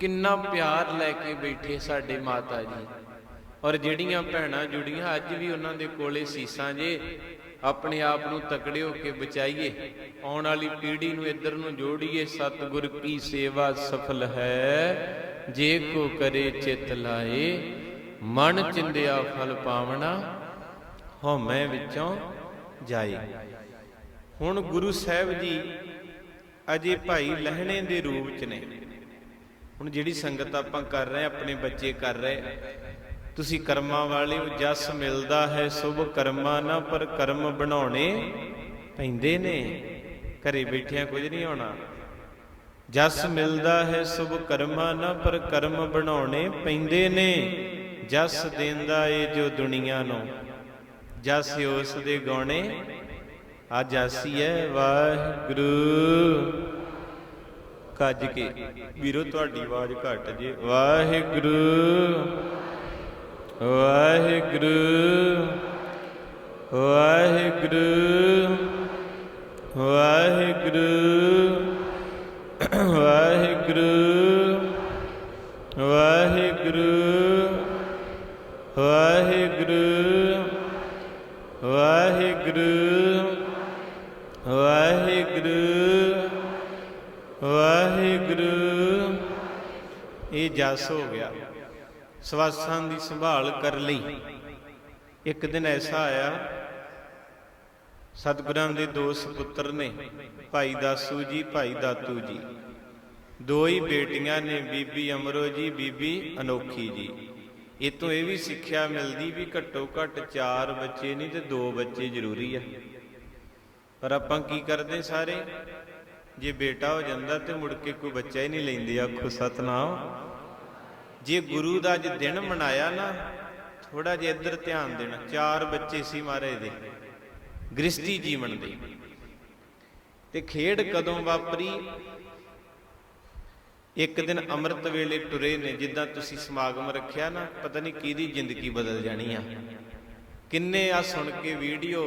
ਕਿੰਨਾ ਪਿਆਰ ਲੈ ਕੇ ਬੈਠੇ ਸਾਡੇ ਮਾਤਾ ਜੀ। ਔਰ ਜਿਹੜੀਆਂ ਭੈਣਾਂ ਜੁੜੀਆਂ, ਅੱਜ ਵੀ ਉਹਨਾਂ ਦੇ ਕੋਲੇ ਸੀਸਾਂ ਜੇ, ਆਪਣੇ ਆਪ ਨੂੰ ਤਕੜੇ ਹੋ ਕੇ ਬਚਾਈਏ। ਆਉਣ ਵਾਲੀ ਪੀੜ੍ਹੀ ਨੂੰ ਇੱਧਰ ਨੂੰ ਜੋੜੀਏ। ਸਤਿਗੁਰ ਕੀ ਸੇਵਾ ਸਫਲ ਹੈ, ਜੇ ਕੋ ਕਰੇ ਚਿਤ ਲਾਏ। ਮਨ ਚਿੰਦਿਆ ਫਲ ਪਾਵਣਾ, ਹਉਮੈ ਵਿੱਚੋਂ ਜਾਏ। ਹੁਣ ਗੁਰੂ ਸਾਹਿਬ ਜੀ ਅਜੇ ਭਾਈ ਲਹਿਣੇ ਦੇ ਰੂਪ ਚ ਨੇ। ਹੁਣ ਜਿਹੜੀ ਸੰਗਤ ਆਪਾਂ ਕਰ ਰਹੇ ਆਪਣੇ ਬੱਚੇ ਕਰ ਰਹੇ ਤੁਸੀਂ ਕਰਮਾਂ ਵਾਲੇ ਹੋ, ਜਸ ਮਿਲਦਾ ਹੈ, ਸੁਭ ਕਰਮਾਂ ਨਾ ਪਰ ਕਰਮ ਬਣਾਉਣੇ ਪੈਂਦੇ ਨੇ। ਘਰੇ ਬੈਠਿਆਂ ਕੁਝ ਨਹੀਂ ਹੋਣਾ ਜਸ ਮਿਲਦਾ ਹੈ, ਸੁਭ ਕਰਮਾਂ ਨਾ ਪਰ ਕਰਮ ਬਣਾਉਣੇ ਪੈਂਦੇ ਨੇ। ਜਸ ਦਿੰਦਾ ਏ ਜੋ ਦੁਨੀਆ ਨੂੰ। ਜਸ ਉਸ ਦੇ ਗਾਉਣੇ। ਆ ਜਾਸੀ ਹੈ ਵਾਹਿਗੁਰੂ। ਕੱਜ ਕੇ। ਵੀਰੋ, ਤੁਹਾਡੀ ਆਵਾਜ਼ ਘੱਟ ਜੇ। ਵਾਹਿਗੁਰੂ। ਵਾਹਿਗੁਰੂ। ਵਾਹਿਗੁਰੂ। ਵਾਹਿਗੁਰੂ। ਵਾਹਿਗੁਰੂ। ਵਾਹਿਗੁਰੂ। ਵਾਹਿਗੁਰੂ। ਵਾਹਿਗੁਰੂ। ਵਾਹਿਗੁਰੂ। ਵਾਹਿਗੁਰੂ ਇਹ ਜਸ ਹੋ ਗਿਆ। ਸਵਾਸਾਂ ਦੀ ਸੰਭਾਲ ਕਰ ਲਈ। ਇੱਕ ਦਿਨ ਐਸਾ ਆਇਆ, ਸਤਿਗੁਰਾਂ ਦੇ ਦੋ ਸੁਪੁੱਤਰ ਨੇ, ਭਾਈ ਦਾਸੂ ਜੀ, ਭਾਈ ਦਾਤੂ ਜੀ। ਦੋ ਹੀ ਬੇਟੀਆਂ ਨੇ, ਬੀਬੀ ਅਮਰੋ ਜੀ, ਬੀਬੀ ਅਨੋਖੀ ਜੀ। ਇਹ ਤੋਂ ਇਹ ਵੀ ਸਿੱਖਿਆ ਮਿਲਦੀ ਵੀ ਘੱਟੋ ਘੱਟ ਚਾਰ ਬੱਚੇ ਨਹੀਂ ਤੇ ਦੋ ਬੱਚੇ ਜ਼ਰੂਰੀ ਆ। ਪਰ ਆਪਾਂ ਕੀ ਕਰਦੇ ਸਾਰੇ? ਜੇ ਬੇਟਾ ਹੋ ਜਾਂਦਾ ਤੇ ਮੁੜ ਕੇ ਕੋਈ ਬੱਚਾ ਹੀ ਨਹੀਂ ਲੈਂਦੇ ਆਖੋ, ਸਤਨਾਮ। ਜੇ ਗੁਰੂ ਦਾ ਅੱਜ ਦਿਨ ਮਨਾਇਆ ਨਾ ਥੋੜਾ ਜਿਹਾ ਇੱਧਰ ਧਿਆਨ ਦੇਣਾ। ਚਾਰ ਬੱਚੇ ਸੀ ਮਾਰੇ ਦੇ ਗ੍ਰਸਤੀ ਜੀਵਨ ਦੇ। ਤੇ ਖੇਡ ਕਦੋਂ ਵਾਪਰੀ? ਇੱਕ ਦਿਨ ਅੰਮ੍ਰਿਤ ਵੇਲੇ ਟੁਰੇ ਨੇ, ਜਿੱਦਾਂ ਤੁਸੀਂ ਸਮਾਗਮ ਰੱਖਿਆ ਨਾ, ਪਤਾ ਨਹੀਂ ਕਿਹਦੀ ਜ਼ਿੰਦਗੀ ਬਦਲ ਜਾਣੀ ਆ। ਕਿੰਨੇ ਆ ਸੁਣ ਕੇ ਵੀਡੀਓ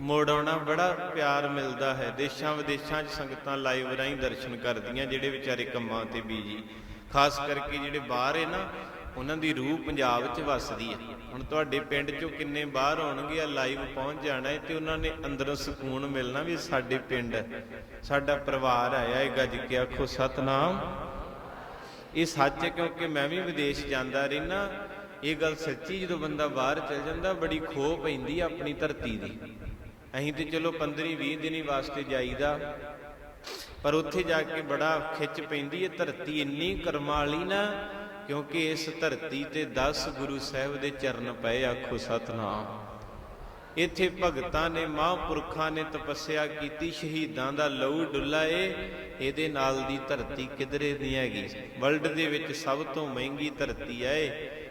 ਮੋੜ ਆਉਣਾ ਬੜਾ ਪਿਆਰ ਮਿਲਦਾ ਹੈ। ਦੇਸ਼ਾਂ ਵਿਦੇਸ਼ਾਂ 'ਚ ਸੰਗਤਾਂ ਲਾਈਵ ਰਾਹੀਂ ਦਰਸ਼ਨ ਕਰਦੀਆਂ, ਜਿਹੜੇ ਵਿਚਾਰੇ ਕੰਮਾਂ ਤੇ ਬੀਜੀ ਖਾਸ ਕਰਕੇ ਜਿਹੜੇ ਬਾਹਰ ਹੈ ਨਾ, ਉਹਨਾਂ ਦੀ ਰੂਹ ਪੰਜਾਬ 'ਚ ਵੱਸਦੀ ਹੈ ਹੁਣ ਤੁਹਾਡੇ ਪਿੰਡ 'ਚੋਂ ਕਿੰਨੇ ਬਾਹਰ ਹੋਣਗੇ ਆ ਲਾਈਵ ਪਹੁੰਚ ਜਾਣਾ ਹੈ ਤੇ ਉਹਨਾਂ ਨੇ ਅੰਦਰੋਂ ਸਕੂਨ ਮਿਲਣਾ ਵੀ ਸਾਡੇ ਪਿੰਡ। ਸਾਡਾ ਪਰਿਵਾਰ ਆਇਆ ਇਹ ਗੱਜ ਕੇ ਆਖੋ, ਸਤਨਾਮ। ਇਹ ਸੱਚ ਹੈ ਕਿਉਂਕਿ ਮੈਂ ਵੀ ਵਿਦੇਸ਼ ਜਾਂਦਾ ਰਹਿਣਾ ਇਹ ਗੱਲ ਸੱਚੀ ਜਦੋਂ ਬੰਦਾ ਬਾਹਰ ਚਲ ਜਾਂਦਾ, ਬੜੀ ਖੋਹ ਪੈਂਦੀ ਆ ਆਪਣੀ ਧਰਤੀ ਦੀ। ਅਸੀਂ ਤੇ ਚਲੋ 15 20 ਦਿਨੀ ਵਾਸਤੇ ਜਾਈਦਾ, ਪਰ ਉੱਥੇ ਜਾ ਕੇ ਬੜਾ ਖਿੱਚ ਪੈਂਦੀ ਹੈ ਧਰਤੀ ਇੰਨੀ ਕਰਮਾਲੀ ਨਾ, ਕਿਉਂਕਿ ਇਸ ਧਰਤੀ ਤੇ 10 ਗੁਰੂ ਸਾਹਿਬ ਦੇ ਚਰਨ ਪਏ, ਆਖੋ ਸਤਨਾਮ। ਇੱਥੇ ਭਗਤਾਂ ਨੇ, ਮਹਾਂਪੁਰਖਾਂ ਨੇ ਤਪੱਸਿਆ ਕੀਤੀ, ਸ਼ਹੀਦਾਂ ਦਾ ਲਹੂ ਡੁੱਲਾ ਏ, ਇਹਦੇ ਨਾਲ ਦੀ ਧਰਤੀ ਕਿਧਰੇ ਦੀ ਹੈਗੀ। ਵਰਲਡ ਦੇ ਵਿੱਚ ਸਭ ਤੋਂ ਮਹਿੰਗੀ ਧਰਤੀ ਹੈ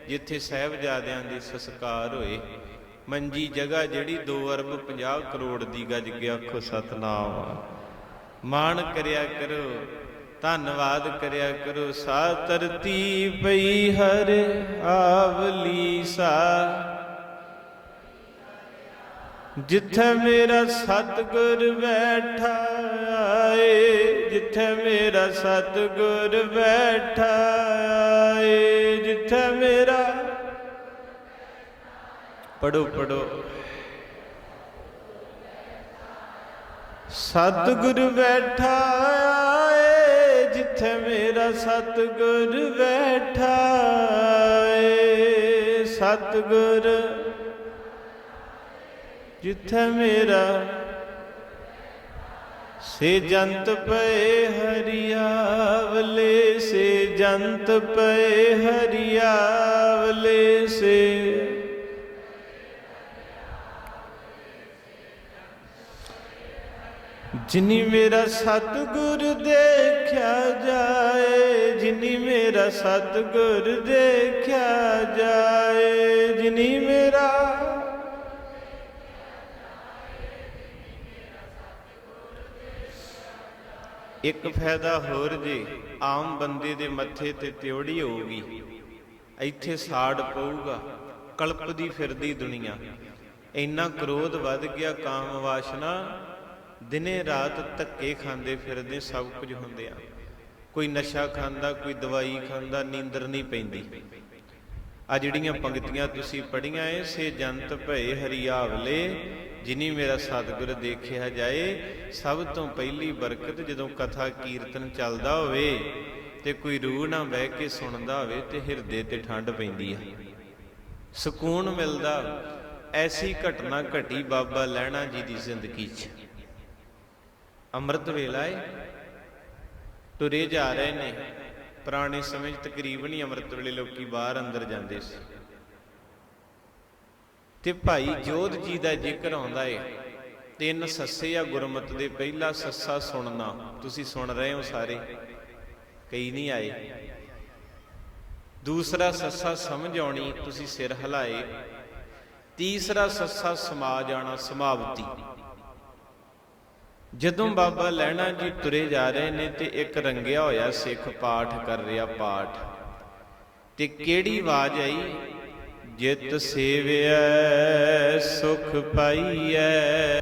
ਜਿੱਥੇ ਸਹਿਬਜ਼ਾਦਿਆਂ ਦੇ ਸੰਸਕਾਰ ਹੋਏ। ਮੰਜੀ ਜਗ੍ਹਾ ਜਿਹੜੀ 2 ਅਰਬ 50 ਕਰੋੜ ਦੀ ਗੱਜ ਕੇ ਆਖੋ, ਸਤਨਾਮ ਮਾਣ ਕਰਿਆ ਕਰੋ, ਧੰਨਵਾਦ ਕਰਿਆ ਕਰੋ ਸਾ ਧਰਤੀ ਪਈ ਹਰ ਆਵਲੀ ਸਾ। ਜਿੱਥੇ ਮੇਰਾ ਸਤਗੁਰ ਬੈਠਾ ਏ ਜਿੱਥੇ ਮੇਰਾ ਸਤਗੁਰ ਬੈਠਾ ਏ ਜਿੱਥੇ ਮੇਰਾ ਪੜੋ ਪੜੋ ਸਤਗੁਰ ਬੈਠਾ ਏ ਜਿੱਥੇ ਮੇਰਾ ਸਤਗੁਰ ਬੈਠਾ ਏ ਸਤਗੁਰ, ਜਿੱਥੇ ਮੇਰਾ ਸੇ ਜੰਤ ਪਏ ਹਰੀਆਵਲੇ, ਸੇ ਜੰਤ ਪਏ ਹਰੀਆਵਲੇ, ਸੇ ਜਿਨੀ ਮੇਰਾ ਸਤਗੁਰ ਦੇਖਿਆ ਜਾਏ, ਜਿਨੀ ਮੇਰਾ ਸਤਗੁਰ ਦੇਖਿਆ ਜਾਏ, ਜਿਨੀ ਮੇਰਾ ਇੱਕ ਫਾਇਦਾ ਹੋਰ ਜੀ, ਆਮ ਬੰਦੇ ਦੇ ਮੱਥੇ ਤੇ ਤਿਉੜੀ ਹੋਊਗੀ, ਇੱਥੇ ਸਾੜ ਪਊਗਾ, ਕਲਪਦੀ ਫਿਰਦੀ ਦੁਨੀਆ, ਇੰਨਾ ਕ੍ਰੋਧ ਵੱਧ ਗਿਆ, ਕਾਮ ਵਾਸ਼ਨਾ ਦਿਨੇ ਰਾਤ ਧੱਕੇ ਖਾਂਦੇ ਫਿਰਦੇ ਸਭ ਕੁਝ ਹੁੰਦੇ ਆ। ਕੋਈ ਨਸ਼ਾ ਖਾਂਦਾ, ਕੋਈ ਦਵਾਈ ਖਾਂਦਾ, ਨੀਂਦਰ ਨਹੀਂ ਪੈਂਦੀ। ਆ ਜਿਹੜੀਆਂ ਪੰਕਤੀਆਂ ਤੁਸੀਂ ਪੜੀਆਂ ਏ, ਸੇ ਜੰਤ ਭਏ ਹਰੀਆਵਲੇ, ਜਿਨੀ ਮੇਰਾ ਸਤਿਗੁਰ ਦੇਖਿਆ ਜਾਏ, ਸਭ ਤੋਂ ਪਹਿਲੀ ਬਰਕਤ ਜਦੋਂ ਕਥਾ ਕੀਰਤਨ ਚੱਲਦਾ ਹੋਵੇ ਤੇ ਕੋਈ ਰੂਹ ਨਾ ਬਹਿ ਕੇ ਸੁਣਦਾ ਹੋਵੇ ਤੇ ਹਿਰਦੇ ਤੇ ਠੰਡ ਪੈਂਦੀ ਆ। ਸਕੂਨ ਮਿਲਦਾ, ਐਸੀ ਘਟਨਾ ਘਟੀ ਬਾਬਾ ਲੈਣਾ ਜੀ ਦੀ ਜ਼ਿੰਦਗੀ 'ਚ। ਅੰਮ੍ਰਿਤ ਵੇਲਾ ਏ। ਤੁਰੇ ਜਾ ਰਹੇ ਨੇ। ਪੁਰਾਣੇ ਸਮੇਂ 'ਚ ਤਕਰੀਬਨ ਹੀ ਅੰਮ੍ਰਿਤ ਵੇਲੇ ਲੋਕੀ ਬਾਹਰ ਅੰਦਰ ਜਾਂਦੇ ਸੀ। ਤੇ ਭਾਈ ਜੋਧ ਜੀ ਦਾ ਜ਼ਿਕਰ ਆਉਂਦਾ ਏ। ਤਿੰਨ ਸੱਸੇ ਆ ਗੁਰਮਤ ਦੇ, ਪਹਿਲਾ ਸੱਸਾ ਸੁਣਨਾ। ਤੁਸੀਂ ਸੁਣ ਰਹੇ ਹੋ ਸਾਰੇ? ਕਈ ਨਹੀਂ ਆਏ। ਦੂਸਰਾ ਸੱਸਾ ਸਮਝ ਆਉਣੀ, ਤੁਸੀਂ ਸਿਰ ਹਿਲਾਏ। ਤੀਸਰਾ ਸੱਸਾ ਸਮਾ ਜਾਣਾ, ਸਮਾਪਤੀ। ਜਦੋਂ ਬਾਬਾ ਲੈਣਾ ਜੀ ਤੁਰੇ ਜਾ ਰਹੇ ਨੇ ਤੇ ਇੱਕ ਰੰਗਿਆ ਹੋਇਆ ਸਿੱਖ ਪਾਠ ਕਰ ਰਿਹਾ ਪਾਠ। ਤੇ ਕਿਹੜੀ ਆਵਾਜ਼ ਆਈ? ਜਿਤ ਸੇਵਿਐ, ਸੁਖ ਪਾਈਐ।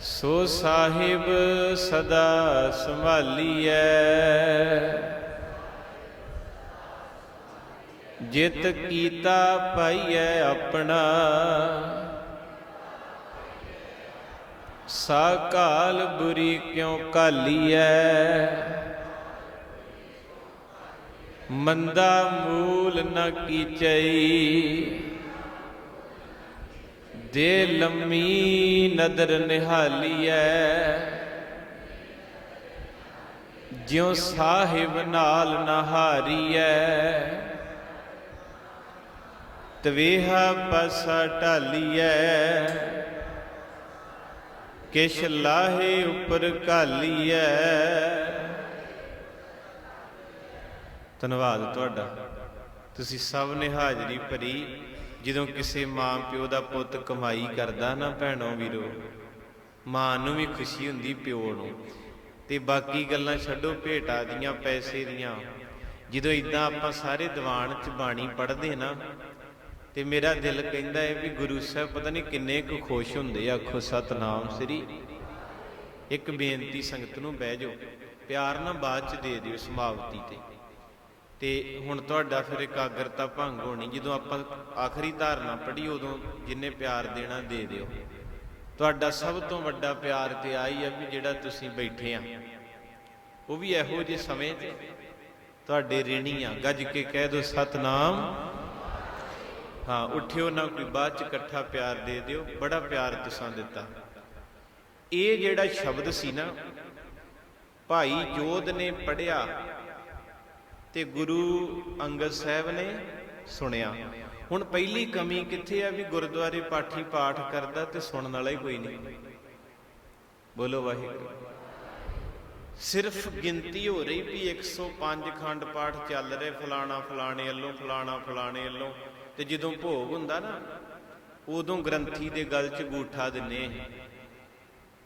ਸੋ ਸਾਹਿਬ ਸਦਾ ਸੰਭਾਲੀਐ। ਜਿਤ ਕੀਤਾ ਪਾਈਐ ਆਪਣਾ। ਸਾ ਕਾਲ ਬੁਰੀ ਕਿਉ ਕਾਲੀਐ ਮੰਦਾ ਮੂਲ ਨ ਕੀਚਈ। ਦੇ ਲੰਮੀ ਨਦਰ ਨਿਹਾਲੀਐ। ਜਿਉ ਸਾਹਿਬ ਨਾਲ ਨਹਾਰੀਐ ਤਵੇਹਾ ਪਸਾ ਢਾਲੀਐ। ਕਿਛ ਲਾਹੇ ਉੱਪਰ ਘਾਲੀਐ। ਧੰਨਵਾਦ ਤੁਹਾਡਾ। ਤੁਸੀਂ ਸਭ ਨੇ ਹਾਜ਼ਰੀ ਭਰੀ। ਜਦੋਂ ਕਿਸੇ ਮਾਂ ਪਿਓ ਦਾ ਪੁੱਤ ਕਮਾਈ ਕਰਦਾ ਨਾ ਭੈਣੋ ਵੀਰੋ, ਮਾਂ ਨੂੰ ਵੀ ਖੁਸ਼ੀ ਹੁੰਦੀ ਪਿਓ ਨੂੰ। ਤੇ ਬਾਕੀ ਗੱਲਾਂ ਛੱਡੋ, ਭੇਟਾ ਦੀਆਂ, ਪੈਸੇ ਦੀਆਂ। ਜਦੋਂ ਇਦਾਂ ਆਪਾਂ ਸਾਰੇ ਦੀਵਾਨ ਚ ਬਾਣੀ ਪੜ੍ਹਦੇ ਨਾ ਤੇ ਮੇਰਾ ਦਿਲ ਕਹਿੰਦਾ ਹੈ ਵੀ ਗੁਰੂ ਸਾਹਿਬ ਪਤਾ ਨਹੀਂ ਕਿੰਨੇ ਕੁ ਖੁਸ਼ ਹੁੰਦੇ ਆ। ਆਖੋ, ਸਤਨਾਮ ਸ੍ਰੀ। ਇੱਕ ਬੇਨਤੀ ਸੰਗਤ ਨੂੰ ਬਹਿ ਜਾਓ। ਪਿਆਰ ਨਾਲ ਬਾਅਦ ਚ ਦੇ ਦਿਓ ਸਮਾਪਤੀ ਤੇ। ਤੇ ਹੁਣ ਤੁਹਾਡਾ ਫਿਰ ਇਕਾਗਰਤਾ ਭੰਗ ਹੋਣੀ। ਜਦੋਂ ਆਪਾਂ ਆਖਰੀ ਧਾਰਨਾ ਪੜ੍ਹੀ, ਉਦੋਂ ਜਿੰਨੇ ਪਿਆਰ ਦੇਣਾ ਦੇ ਦਿਓ। ਤੁਹਾਡਾ ਸਭ ਤੋਂ ਵੱਡਾ ਪਿਆਰ ਤੇ ਆਈ ਆ ਵੀ ਜਿਹੜਾ ਤੁਸੀਂ ਬੈਠੇ ਆ। ਉਹ ਵੀ ਇਹੋ ਜਿਹੇ ਸਮੇਂ 'ਚ। ਤੁਹਾਡੇ ਰਿਣੀ ਆ। ਗੱਜ ਕੇ ਕਹਿ ਦਿਓ, ਸਤਨਾਮ ਹਾਂ, ਉੱਠਿਓ ਨਾ ਕੋਈ ਬਾਅਦ ਚ ਇਕੱਠਾ ਪਿਆਰ ਦੇ ਦਿਓ, ਬੜਾ ਪਿਆਰ ਤੁਸਾਂ ਦਿੱਤਾ। ਇਹ ਜਿਹੜਾ ਸ਼ਬਦ ਸੀ ਨਾ, ਭਾਈ ਜੋਧ ਨੇ ਪੜਿਆ ਤੇ ਗੁਰੂ ਅੰਗਦ ਸਾਹਿਬ ਨੇ ਸੁਣਿਆ। ਹੁਣ ਪਹਿਲੀ ਕਮੀ ਕਿੱਥੇ ਆ ਵੀ ਗੁਰਦੁਆਰੇ ਪਾਠੀ ਪਾਠ ਕਰਦਾ ਤੇ ਸੁਣਨ ਵਾਲਾ ਹੀ ਕੋਈ ਨਹੀਂ। ਬੋਲੋ ਵਾਹਿਗੁਰੂ। ਸਿਰਫ ਗਿਣਤੀ ਹੋ ਰਹੀ ਵੀ 105 ਖੰਡ ਪਾਠ ਚੱਲ ਰਹੇ, ਫਲਾਣਾ ਫਲਾਣੇ ਵੱਲੋਂ, ਫਲਾਣਾ ਫਲਾਣੇ ਵੱਲੋਂ। ਤੇ ਜਦੋਂ ਭੋਗ ਹੁੰਦਾ ਨਾ, ਉਦੋਂ ਗ੍ਰੰਥੀ ਦੇ ਗਲ 'ਚ ਗੂਠਾ ਦਿੰਨੇ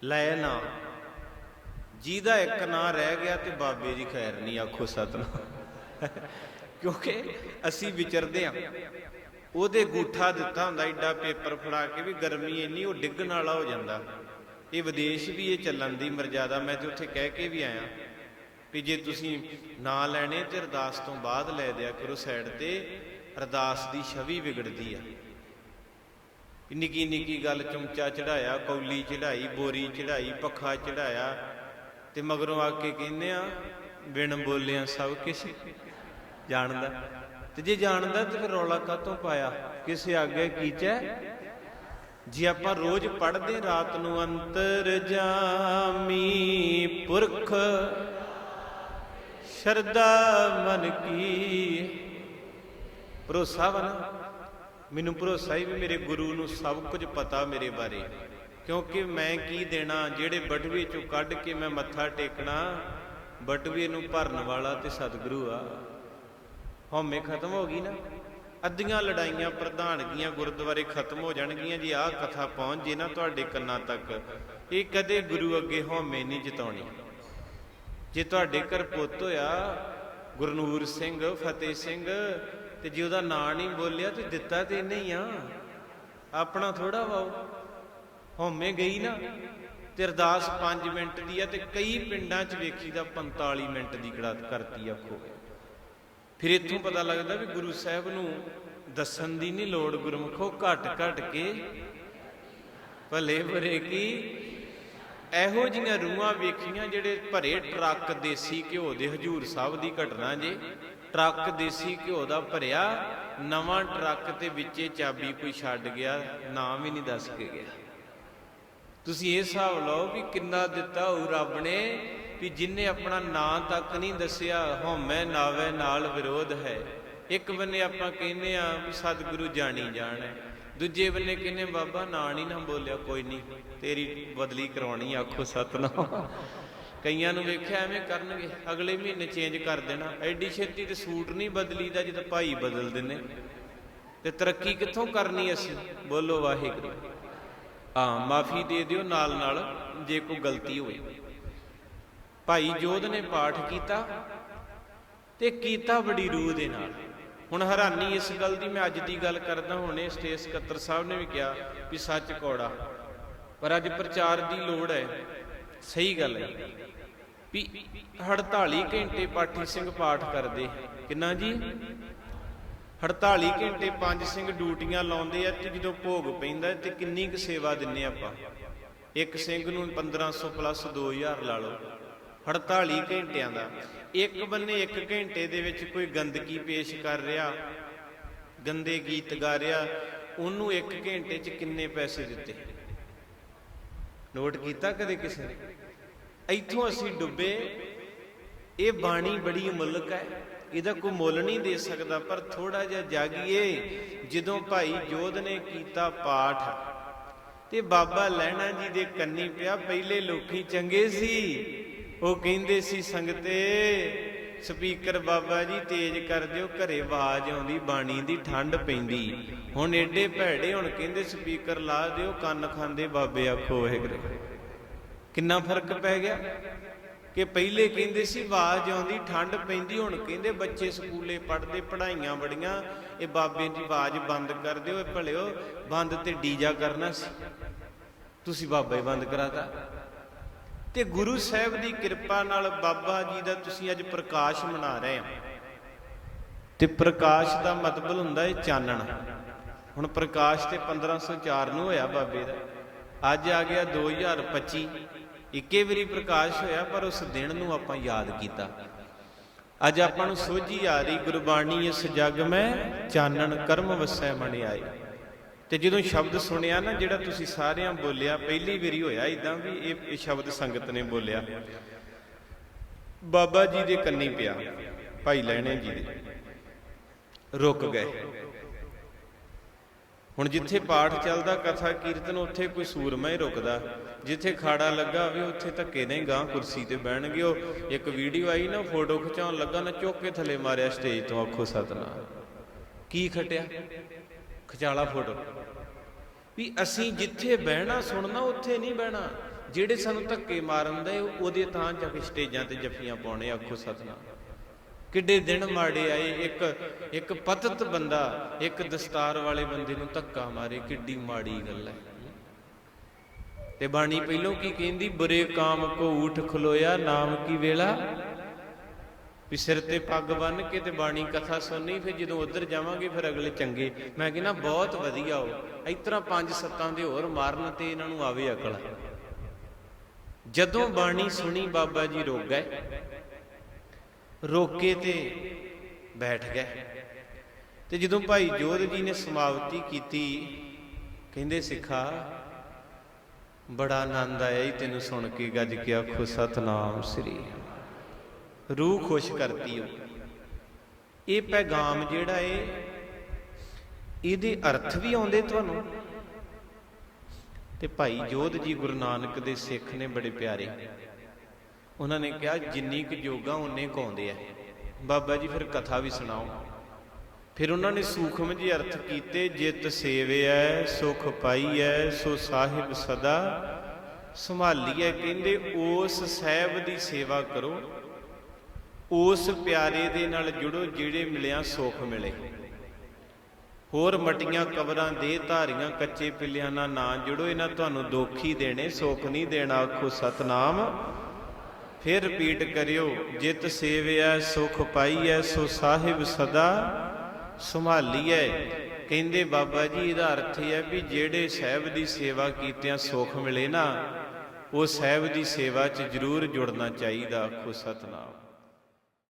ਲੈ ਨਾ, ਜਿਹਦਾ ਇੱਕ ਨਾਂ ਰਹਿ ਗਿਆ ਤੇ ਬਾਬੇ ਦੀ ਖੈਰ ਨਹੀਂ, ਆਖੋ ਸਤਨਾਮ। ਕਿਉਂਕਿ ਅਸੀਂ ਵਿਚਰਦੇ ਆ, ਉਹਦੇ ਗੂਠਾ ਦਿੱਤਾ ਹੁੰਦਾ ਐਡਾ ਪੇਪਰ ਫੜਾ ਕੇ ਵੀ ਗਰਮੀ ਇੰਨੀ, ਉਹ ਡਿੱਗਣ ਵਾਲਾ ਹੋ ਜਾਂਦਾ। ਇਹ ਵਿਦੇਸ਼ ਵੀ ਇਹ ਚੱਲਣ ਦੀ ਮਰਜ਼ਾਦਾ, ਮੈਂ ਤੇ ਉੱਥੇ ਕਹਿ ਕੇ ਵੀ ਆਇਆ ਵੀ ਜੇ ਤੁਸੀਂ ਨਾਂ ਲੈਣੇ ਤੇ ਅਰਦਾਸ ਤੋਂ ਬਾਅਦ ਲੈ ਦਿਆ ਕਰੋ ਸਾਈਡ ਤੇ ਅਰਦਾਸ ਦੀ ਛਵੀ ਵਿਗੜਦੀ ਆ। ਨਿੱਕੀ ਨਿੱਕੀ ਗੱਲ ਚਮਚਾ ਚੜਾਇਆ, ਕੌਲੀ ਚੜਾਈ, ਬੋਰੀ ਚੜਾਈ, ਪੱਖਾ ਚੜਾਇਆ ਤੇ ਮਗਰੋਂ ਆ ਕੇ ਕਹਿੰਦੇ ਆ, ਬਿਨ ਬੋਲਿਆਂ ਸਭ ਕਿਸ ਜਾਣਦਾ। ਤੇ ਜੇ ਜਾਣਦਾ ਤੇ ਫਿਰ ਰੌਲਾ ਕਾਤੋਂ ਪਾਇਆ? ਕਿਸੇ ਆਗੇ ਕੀਚੈ ਜੇ ਆਪਾਂ ਰੋਜ਼ ਪੜ੍ਹਦੇ ਰਾਤ ਨੂੰ ਅੰਤਰ ਜਾਮੀ ਪੁਰਖ ਸ਼ਰਦਾ ਮਨ ਕੀ ਭਰੋਸਾ ਵਾ ਨਾ? ਮੈਨੂੰ ਭਰੋਸਾ ਹੀ ਵੀ ਮੇਰੇ ਗੁਰੂ ਨੂੰ ਸਭ ਕੁਝ ਪਤਾ ਮੇਰੇ ਬਾਰੇ। ਕਿਉਂਕਿ ਮੈਂ ਕੀ ਦੇਣਾ? ਜਿਹੜੇ ਬਟਵੇ ਚੋਂ ਕੱਢ ਕੇ ਮੈਂ ਮੱਥਾ ਟੇਕਣਾ ਬਟਵੇ ਨੂੰ ਭਰਨ ਵਾਲਾ ਤੇ ਸਤਿਗੁਰੂ ਆ। ਹਉਮੈ ਖਤਮ ਹੋ ਗਈ ਨਾ? ਅੱਧੀਆਂ ਲੜਾਈਆਂ ਪ੍ਰਧਾਨਗੀਆਂ ਗੁਰਦੁਆਰੇ ਖਤਮ ਹੋ ਜਾਣਗੀਆਂ ਜੀ, ਆਹ ਕਥਾ ਪਹੁੰਚ ਜੇ ਨਾ ਤੁਹਾਡੇ ਕੰਨਾਂ ਤੱਕ। ਇਹ ਕਦੇ ਗੁਰੂ ਅੱਗੇ ਹਉਮੈ ਨਹੀਂ ਜਿਤਾਉਣੀ। ਜੇ ਤੁਹਾਡੇ ਘਰ ਪੁੱਤ ਹੋਇਆ, ਗੁਰਨੂਰ ਸਿੰਘ, ਫਤਿਹ ਸਿੰਘ ਤੇ ਜੇ ਉਹਦਾ ਨਾਂ ਨਹੀਂ ਬੋਲਿਆ ਤੇ ਦਿੱਤਾ ਤੇ ਨਹੀਂ ਆ। ਆਪਣਾ ਥੋੜਾ ਵਾਓ ਹਉਮੈ ਗਈ ਨਾ ਤੇ ਅਰਦਾਸ 5 ਮਿੰਟ ਦੀ ਆ ਤੇ ਕਈ ਪਿੰਡਾਂ 'ਚ ਵੇਖੀਦਾ 45 ਮਿੰਟ ਦੀ ਕੜਾ ਕਰਤੀ ਆਖੋ ਫਿਰ ਇੱਥੋਂ ਪਤਾ ਲੱਗਦਾ ਵੀ ਗੁਰੂ ਸਾਹਿਬ ਨੂੰ ਦੱਸਣ ਦੀ ਨਹੀਂ ਲੋੜ ਗੁਰਮਖੋ, ਘਟ ਘਟ ਕੇ ਭਲੇ ਭਰੇ ਕੀ। ਇਹੋ ਜੀਆਂ ਰੂਹਾਂ ਵੇਖੀਆਂ ਜਿਹੜੇ ਭਰੇ ਟਰੱਕ ਦੇਸੀ ਘਿਓ ਦੇ ਹਜੂਰ ਸਾਹਿਬ ਦੀ ਘਟਨਾ ਜੇ। ਟਰੱਕ ਦੇਸੀ ਘਿਓ ਦਾ ਭਰਿਆ, ਨਵਾਂ ਟਰੱਕ ਤੇ ਵਿੱਚੇ ਚਾਬੀ ਕੋਈ ਛੱਡ ਗਿਆ, ਨਾਮ ਹੀ ਨਹੀਂ ਦੱਸ ਕੇ ਗਿਆ। ਤੁਸੀਂ ਇਹ ਹਿਸਾਬ ਲਓ ਵੀ ਕਿੰਨਾ ਦਿੱਤਾ ਹੋਊ ਰੱਬ ਨੇ, ਵੀ ਜਿਨਨੇ ਆਪਣਾ ਨਾਂ ਤੱਕ ਨਹੀਂ ਦੱਸਿਆ, ਹਉਮੈ ਨਾਵੇ ਨਾਲ ਵਿਰੋਧ ਹੈ। ਇੱਕ ਬੰਨੇ ਆਪਾਂ ਕਹਿੰਦੇ ਆ ਵੀ ਸਤਿਗੁਰੂ ਜਾਣੀ ਜਾਣ ਹੈ। ਦੂਜੇ ਬੰਨੇ ਕਹਿੰਦੇ, ਬਾਬਾ ਨਾਂ ਨਹੀਂ ਨਾ ਬੋਲਿਆ, ਕੋਈ ਨਹੀਂ ਤੇਰੀ ਬਦਲੀ ਕਰਾਉਣੀ ਆਖੋ ਸਤਨਾਮ। ਕਈਆਂ ਨੂੰ ਵੇਖਿਆ ਐਵੇਂ ਕਰਨਗੇ, ਅਗਲੇ ਮਹੀਨੇ ਚੇਂਜ ਕਰ ਦੇਣਾ। ਐਡੀ ਛੇਤੀ ਤੇ ਸੂਟ ਨਹੀਂ ਬਦਲੀਦਾ ਜਦੋਂ ਭਾਈ ਬਦਲ ਦਿੰਦੇ। ਤੇ ਤਰੱਕੀ ਕਿੱਥੋਂ ਕਰਨੀ ਅਸੀਂ? ਬੋਲੋ ਵਾਹਿਗੁਰੂ। ਹਾਂ, ਮਾਫੀ ਦੇ ਦਿਓ ਨਾਲ ਨਾਲ ਜੇ ਕੋਈ ਗਲਤੀ ਹੋਈ ਭਾਈ ਜੋਧ ਨੇ ਪਾਠ ਕੀਤਾ ਤੇ ਕੀਤਾ ਬੜੀ ਰੂਹ ਦੇ ਨਾਲ। ਹੁਣ ਹੈਰਾਨੀ ਇਸ ਗੱਲ ਦੀ, ਮੈਂ ਅੱਜ ਦੀ ਗੱਲ ਕਰਦਾ ਹੁਣੇ, ਸਟੇਜ ਸਕੱਤਰ ਸਾਹਿਬ ਨੇ ਵੀ ਕਿਹਾ ਵੀ ਸੱਚ ਕੌੜਾ। ਪਰ ਅੱਜ ਪ੍ਰਚਾਰ ਦੀ ਲੋੜ ਹੈ। ਸਹੀ ਗੱਲ ਹੈ ਵੀ 48 ਘੰਟੇ ਪਾਠੀ ਸਿੰਘ ਪਾਠ ਕਰਦੇ ਕਿੰਨਾ ਜੀ? 48 ਘੰਟੇ ਪੰਜ ਸਿੰਘ ਡਿਊਟੀਆਂ ਲਾਉਂਦੇ ਆ ਤੇ ਜਦੋਂ ਭੋਗ ਪੈਂਦਾ ਤੇ ਕਿੰਨੀ ਕੁ ਸੇਵਾ ਦਿੰਨੇ ਆਪਾਂ? ਇੱਕ ਸਿੰਘ ਨੂੰ 1500 ਪਲੱਸ 2000 ਲਾ ਲਓ। 48 ਘੰਟਿਆਂ ਦਾ। ਇੱਕ ਬੰਨੇ ਇੱਕ ਘੰਟੇ ਦੇ ਵਿੱਚ ਕੋਈ ਗੰਦਗੀ ਪੇਸ਼ ਕਰ ਰਿਹਾ, ਗੰਦੇ ਗੀਤ ਗਾ ਰਿਹਾ, ਉਹਨੂੰ ਇੱਕ ਘੰਟੇ 'ਚ ਕਿੰਨੇ ਪੈਸੇ ਦਿੱਤੇ? ਨੋਟ ਕੀਤਾ ਕਦੇ ਕਿਸੇ ਨੇ? ਇੱਥੋਂ ਅਸੀਂ ਡੁੱਬੇ। ਇਹ ਬਾਣੀ ਬੜੀ ਮੁਲਕ ਹੈ। ਇਹਦਾ ਕੋਈ ਮੁੱਲ ਨਹੀਂ ਦੇ ਸਕਦਾ, ਪਰ ਥੋੜਾ ਜਿਹਾ ਜਾਗੀਏ। ਜਦੋਂ ਭਾਈ ਜੋਧ ਨੇ ਕੀਤਾ ਪਾਠ, ਤੇ ਬਾਬਾ ਲੈਣਾ ਜੀ ਦੇ ਕੰਨੀ ਪਿਆ। ਪਹਿਲੇ ਲੋਕੀ ਚੰਗੇ ਸੀ। ਉਹ ਕਹਿੰਦੇ ਸੀ, ਸੰਗਤੇ ਸਪੀਕਰ ਬਾਬਾ ਜੀ ਤੇਜ਼ ਕਰ ਦਿਓ, ਘਰੇ ਆਵਾਜ਼ ਆਉਂਦੀ, ਬਾਣੀ ਦੀ ਠੰਡ ਪੈਂਦੀ। ਹੁਣ ਏਡੇ ਭੈੜੇ ਹੁਣ ਕਹਿੰਦੇ ਸਪੀਕਰ ਲਾ ਦਿਓ, ਕੰਨ ਖਾਂਦੇ ਬਾਬੇ ਆਖੋ ਵਾਹਿਗੁਰੂ। ਕਿੰਨਾ ਫ਼ਰਕ ਪੈ ਗਿਆ? ਕਿ ਪਹਿਲੇ ਕਹਿੰਦੇ ਸੀ ਆਵਾਜ਼ ਆਉਂਦੀ, ਠੰਡ ਪੈਂਦੀ, ਹੁਣ ਕਹਿੰਦੇ ਬੱਚੇ ਸਕੂਲੇ ਪੜ੍ਹਦੇ, ਪੜ੍ਹਾਈਆਂ ਬੜੀਆਂ, ਇਹ ਬਾਬੇ ਦੀ ਆਵਾਜ਼ ਬੰਦ ਕਰ ਦਿਓ, ਇਹ ਭਲਿਓ, ਬੰਦ ਤੇ ਡੀਜਾ ਕਰਨਾ ਸੀ। ਤੁਸੀਂ ਬਾਬਾ ਹੀ ਬੰਦ ਕਰਾਤਾ। ਤੇ ਗੁਰੂ ਸਾਹਿਬ ਦੀ ਕਿਰਪਾ ਨਾਲ ਬਾਬਾ ਜੀ ਦਾ ਤੁਸੀਂ ਅੱਜ ਪ੍ਰਕਾਸ਼ ਮਨਾ ਰਹੇ ਹੋ। ਤੇ ਪ੍ਰਕਾਸ਼ ਦਾ ਮਤਲਬ ਹੁੰਦਾ ਹੈ ਚਾਨਣ। ਹੁਣ ਪ੍ਰਕਾਸ਼ ਤੇ 1504 ਨੂੰ ਹੋਇਆ ਬਾਬੇ ਦਾ। ਅੱਜ ਆ ਗਿਆ 2025 ਇੱਕੇ ਵਾਰੀ ਪ੍ਰਕਾਸ਼ ਹੋਇਆ, ਪਰ ਉਸ ਦਿਨ ਨੂੰ ਆਪਾਂ ਯਾਦ ਕੀਤਾ। ਅੱਜ ਆਪਾਂ ਨੂੰ ਸੋਝੀ ਆ ਰਹੀ, ਗੁਰਬਾਣੀ ਇਸ ਜਗ ਮੈਂ ਚਾਨਣ ਕਰਮ ਵਸੈ ਮਣ ਤੇ ਜਦੋਂ ਸ਼ਬਦ ਸੁਣਿਆ ਨਾ, ਜਿਹੜਾ ਤੁਸੀਂ ਸਾਰਿਆਂ ਬੋਲਿਆ, ਪਹਿਲੀ ਵਾਰੀ ਹੋਇਆ ਇਦਾਂ ਵੀ ਇਹ ਸ਼ਬਦ ਸੰਗਤ ਨੇ ਬੋਲਿਆ। ਬਾਬਾ ਜੀ ਦੇ ਕੰਨੀ ਪਿਆ, ਭਾਈ ਲੈਣੇ ਜੀ ਦੇ। ਰੁਕ ਗਏ। ਹੁਣ ਜਿੱਥੇ ਪਾਠ ਚੱਲਦਾ, ਕਥਾ ਕੀਰਤਨ, ਉੱਥੇ ਕੋਈ ਸੂਰਮਾ ਹੀ ਰੁਕਦਾ। ਜਿੱਥੇ ਖਾੜਾ ਲੱਗਾ ਹੋਵੇ, ਉੱਥੇ ਧੱਕੇ ਨਹੀਂ ਗਾਂ ਕੁਰਸੀ ਤੇ ਬਹਿਣਗੇ ਉਹ ਇੱਕ ਵੀਡੀਓ ਆਈ ਨਾ, ਫੋਟੋ ਖਿਚਾਉਣ ਲੱਗਾ ਨਾ ਚੁੱਕ ਕੇ ਥੱਲੇ ਮਾਰਿਆ, ਸਟੇਜ ਤੋਂ ਆਖੋ ਸਤਨਾਮ। ਕੀ ਖਟਿਆ? ਖਚਾਲਾ ਫੋਟੋ। ਵੀ ਅਸੀਂ ਜਿੱਥੇ ਬਹਿਣਾ, ਸੁਣਨਾ, ਉੱਥੇ ਨਹੀਂ ਬਹਿਣਾ। ਜਿਹੜੇ ਸਾਨੂੰ ਧੱਕੇ ਮਾਰਨ ਦੇ, ਉਹਦੇ ਤਾਂ ਜਾ ਕੇ ਸਟੇਜਾਂ ਤੇ ਜੱਫੀਆਂ ਪਾਉਣੇ, ਆਖੋ ਸਤਨਾਮ। ਕਿੱਡੇ ਦਿਨ ਮਾੜੇ ਆਏ, ਇੱਕ ਇੱਕ ਪਤਤ ਬੰਦਾ, ਇੱਕ ਦਸਤਾਰ ਵਾਲੇ ਬੰਦੇ ਨੂੰ ਧੱਕਾ ਮਾਰੇ, ਕਿੱਡੀ ਮਾੜੀ ਗੱਲ ਹੈ। ਤੇ ਬਾਣੀ ਪਹਿਲੋਂ ਕੀ ਕਹਿੰਦੀ, ਬੁਰੇ ਕਾਮ ਕੋ ਊਠ ਖਲੋਇਆ, ਨਾਮ ਕੀ ਵੇਲਾ? ਵੀ ਸਿਰ ਤੇ ਪੱਗ ਬੰਨ ਕੇ ਤੇ ਬਾਣੀ ਕਥਾ ਸੁਣਨੀ, ਫਿਰ ਜਦੋਂ ਉੱਧਰ ਜਾਵਾਂਗੇ ਫਿਰ ਅਗਲੇ ਚੰਗੇ। ਮੈਂ ਕਹਿੰਦਾ, ਬਹੁਤ ਵਧੀਆ ਹੋ ਇਸ ਤਰ੍ਹਾਂ ਪੰਜ ਸੱਤਾਂ ਦੇ ਹੋਰ ਮਾਰਨ ਤੇ ਇਹਨਾਂ ਨੂੰ ਆਵੇ ਅਕਲ। ਜਦੋਂ ਬਾਣੀ ਸੁਣੀ, ਬਾਬਾ ਜੀ ਰੁਕ ਗਏ। ਰੋਕੇ ਤੇ ਬੈਠ ਗਏ। ਤੇ ਜਦੋਂ ਭਾਈ ਜੋਧ ਜੀ ਨੇ ਸਮਾਪਤੀ ਕੀਤੀ, ਕਹਿੰਦੇ, ਸਿੱਖਾ, ਬੜਾ ਆਨੰਦ ਆਇਆ ਈ ਤੈਨੂੰ ਸੁਣ ਕੇ। ਗੱਜ ਕੇ ਆਖੋ, ਸਤਨਾਮ ਸ੍ਰੀ ਰੂਹ ਖੁਸ਼ ਕਰਤੀ ਹੋ ਇਹ ਪੈਗਾਮ ਜਿਹੜਾ ਏ, ਇਹਦੇ ਅਰਥ ਵੀ ਆਉਂਦੇ ਤੁਹਾਨੂੰ? ਤੇ ਭਾਈ ਜੋਧ ਜੀ ਗੁਰੂ ਨਾਨਕ ਦੇ ਸਿੱਖ ਨੇ ਬੜੇ ਪਿਆਰੇ। ਉਹਨਾਂ ਨੇ ਕਿਹਾ, ਜਿੰਨੀ ਕੁ ਜੋਗਾ ਉਹਨੇ ਕਾਉਂਦੇ ਆ। ਬਾਬਾ ਜੀ ਫਿਰ ਕਥਾ ਵੀ ਸੁਣਾਓ। ਫਿਰ ਉਹਨਾਂ ਨੇ ਸੂਖਮ ਜੀ ਅਰਥ ਕੀਤੇ, ਜਿਤ ਸੇਵਿਐ ਸੁਖ ਪਾਈਐ ਸੋ ਸਾਹਿਬ ਸਦਾ ਸੰਭਾਲੀਐ ਕਹਿੰਦੇ, ਉਸ ਸਾਹਿਬ ਦੀ ਸੇਵਾ ਕਰੋ। ਉਸ ਪਿਆਰੇ ਦੇ ਨਾਲ ਜੁੜੋ ਜਿਹੜੇ ਮਿਲਿਆ ਸੁਖ ਮਿਲੇ। ਹੋਰ ਮਟੀਆਂ ਕਬਰਾਂ ਦੇ, ਧਾਰੀਆਂ ਕੱਚੇ ਪਿੱਲਿਆਂ ਨਾਲ ਨਾ ਜੁੜੋ। ਇਹਨਾਂ ਤੁਹਾਨੂੰ ਦੁੱਖ ਹੀ ਦੇਣੇ, ਸੁੱਖ ਨਹੀਂ ਦੇਣਾ। ਆਖੋ, ਸਤਨਾਮ। ਫਿਰ ਰਿਪੀਟ ਕਰਿਓ, ਜਿਤ ਸੇਵਿਆ ਸੁਖ ਪਾਈਐ ਸੋ ਸਾਹਿਬ ਸਦਾ ਸੰਭਾਲੀਐ ਕਹਿੰਦੇ ਬਾਬਾ ਜੀ, ਇਹਦਾ ਅਰਥ ਇਹ ਹੈ ਵੀ ਜਿਹੜੇ ਸਾਹਿਬ ਦੀ ਸੇਵਾ ਕੀਤਿਆਂ ਸੁਖ ਮਿਲੇ ਨਾ, ਉਹ ਸਾਹਿਬ ਦੀ ਸੇਵਾ 'ਚ ਜ਼ਰੂਰ ਜੁੜਨਾ ਚਾਹੀਦਾ। ਆਖੋ, ਸਤਨਾਮ।